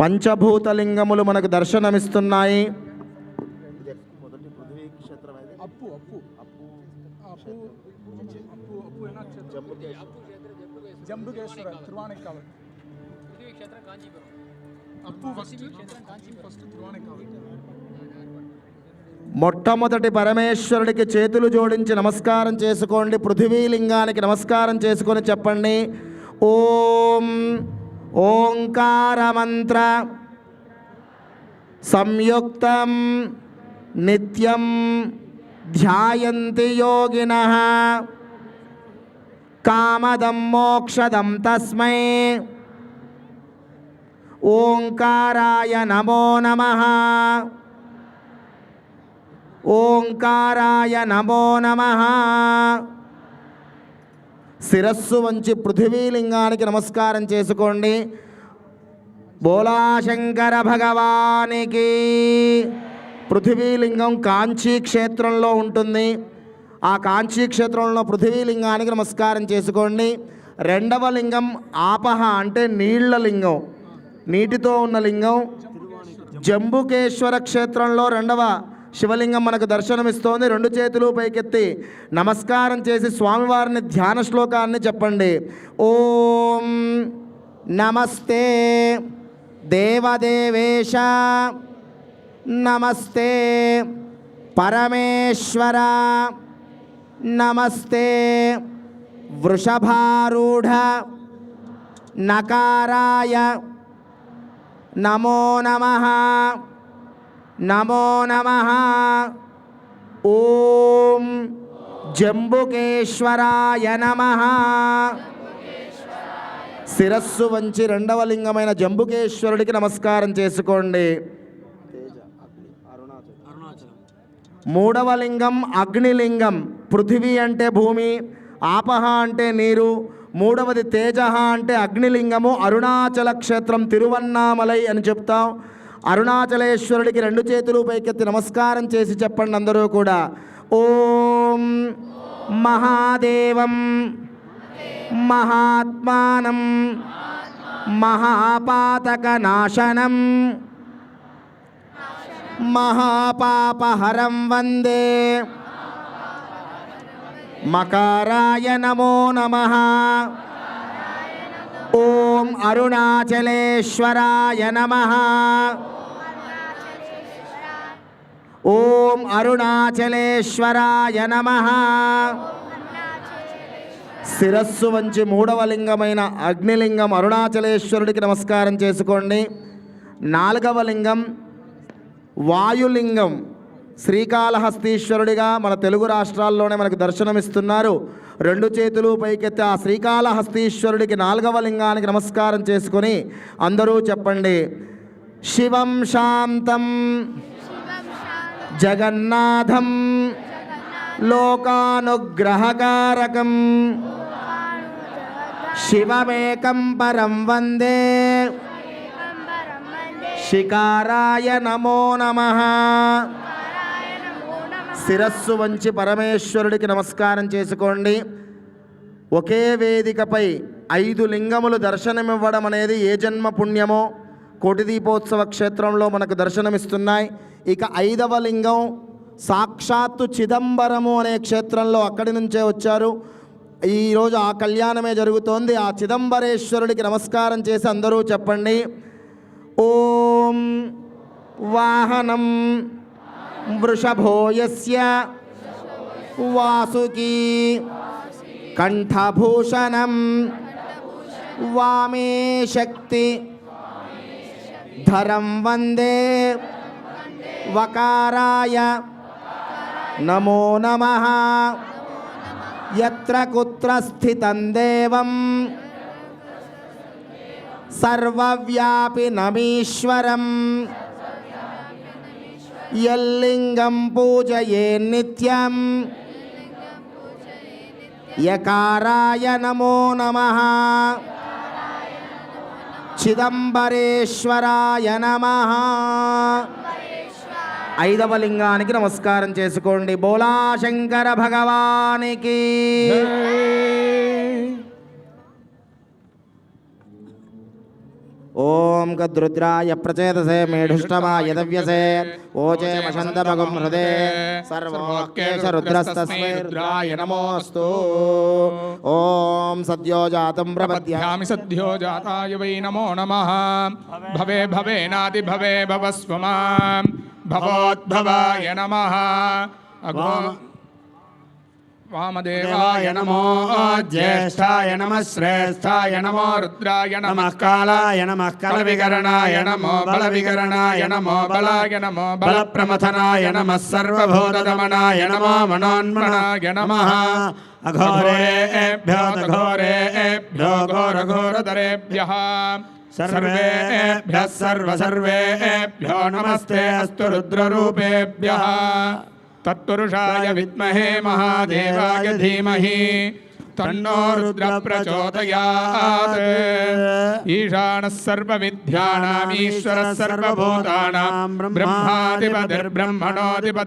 పంచభూతలింగములు మనకు దర్శనమిస్తున్నాయి. మొట్టమొదటి పరమేశ్వరుడికి చేతులు జోడించి నమస్కారం చేసుకోండి. పృథివీలింగానికి నమస్కారం చేసుకొని చెప్పండి. ఓం ఓంకారమంత్ర. సంయుక్తం నిత్యం ధ్యాయంతి యోగిన. కామదం మోక్షదం తస్మై. ఓంకారాయ నమో నమ. ఓంకారాయ నమో నమ. శిరస్సు వంచి పృథివీలింగానికి నమస్కారం చేసుకోండి. బోలాశంకర భగవానికి పృథివీలింగం కాంచీ క్షేత్రంలో ఉంటుంది. ఆ కాంచీ క్షేత్రంలో పృథివీలింగానికి నమస్కారం చేసుకోండి. రెండవ లింగం ఆపహ అంటే నీళ్ళ లింగం నీటితో ఉన్న లింగం. జంబుకేశ్వర క్షేత్రంలో రెండవ శివలింగం మనకు దర్శనమిస్తోంది. రెండు చేతులు పైకెత్తి నమస్కారం చేసి స్వామివారిని ధ్యాన శ్లోకాన్ని చెప్పండి. ఓం నమస్తే దేవదేవేశ. నమస్తే పరమేశ్వర. నమస్తే వృషభారూఢ. నకారాయ. నమో నమః. నమో నమః. ఓం జంబుకేశ్వరాయ నమః. శిరస్సు వంచి రెండవ లింగమైన జంబుకేశ్వరుడికి నమస్కారం చేసుకోండి. మూడవ లింగం అగ్నిలింగం. పృథివీ అంటే భూమి ఆపహ అంటే నీరు మూడవది తేజ అంటే అగ్నిలింగము అరుణాచల క్షేత్రం తిరువన్నామలై అని చెప్తాం. అరుణాచలేశ్వరుడికి రెండు చేతులు పైకెత్తి నమస్కారం చేసి చెప్పండి అందరూ కూడా. ఓం మహాదేవం మహాత్మానం మహాపాతక నాశనం మహాపాపహరం వందే. మకారాయ నమో నమ. ఓం అరుణాచలేశ్వరాయ నమ. ఓం అరుణాచలేశ్వరాయ నమ. శిరస్సు వంచి మూడవ లింగమైన అగ్నిలింగం అరుణాచలేశ్వరుడికి నమస్కారం చేసుకోండి. నాలుగవ లింగం వాయులింగం. శ్రీకాళహస్తీశ్వరుడిగా మన తెలుగు రాష్ట్రాల్లోనే మనకు దర్శనమిస్తున్నారు. రెండు చేతులు పైకెత్తి ఆ శ్రీకాళహస్తీశ్వరుడికి నాలుగవ లింగానికి నమస్కారం చేసుకొని అందరూ చెప్పండి. శివం శాంతం జగన్నాథం లోకానుగ్రహకారకం శివమేకం పరం వందే శికారాయ నమో నమ. శిరస్సు వంచి పరమేశ్వరుడికి నమస్కారం చేసుకోండి. ఒకే వేదికపై ఐదు లింగములు దర్శనమివ్వడం అనేది ఏ జన్మ పుణ్యమో కోటి దీపోత్సవ క్షేత్రంలో మనకు దర్శనమిస్తున్నాయి. ఇక ఐదవ లింగం సాక్షాత్తు చిదంబరము అనే క్షేత్రంలో అక్కడి నుంచే వచ్చారు. ఈరోజు ఆ కళ్యాణమే జరుగుతోంది. ఆ చిదంబరేశ్వరుడికి నమస్కారం చేసి అందరూ చెప్పండి. ఓం వాహనం वृषभो वासुकी कण्ठभूषणं वामे शक्ति धरम वंदे वकाराय नमो नमः। यत्र कुत्र स्थितं देवं యల్లింగం పూజయే నిత్యం. యకారాయ నమో నమ. చిదంబరేశ్వరాయ నమ. ఐదవ లింగానికి నమస్కారం చేసుకోండి. బోలాశంకర భగవానికి. ఓం గద్రుద్రాయ ప్రచేతసే మేఢుష్టమాయ దవ్యసే ఓచే మషందమగం హృదే సర్వోకేశరుద్రస్తస్మై రుద్రాయ నమోస్తు ఓం సద్యోజాతం ప్రపద్యామి సద్యోజాతాయ వై నమో నమః భవే భవేనాది భవే భవస్వమాం భవోద్భవాయ నమః అగో వామదేవాయ నమో జ్యేష్ఠాయ నమ శ్రేష్ఠాయ నమో రుద్రాయ నమ నమః కాళాయ నమః బలవికరణాయ నమో బలవికరణాయ నమో బలాయ నమో బలప్రమథనాయ నమ సర్వభూతదమనాయ నమో మనోన్మనాయ నమ అఘోరేభ్యో ఘోరేభ్యో ఘోరఘోరధరేభ్య సర్వేభ్యः సర్వసర్వేభ్యో నమస్తే అస్తు तत्पुरुषाय विद्महे महादेवाय धीमहि तन्नो रुद्रप्रचोदयात्। ईशानः सर्वविद्याणामीश्वरः सर्वभूतानां ब्रह्माधिपतिर्ब्रह्मणोऽधिपति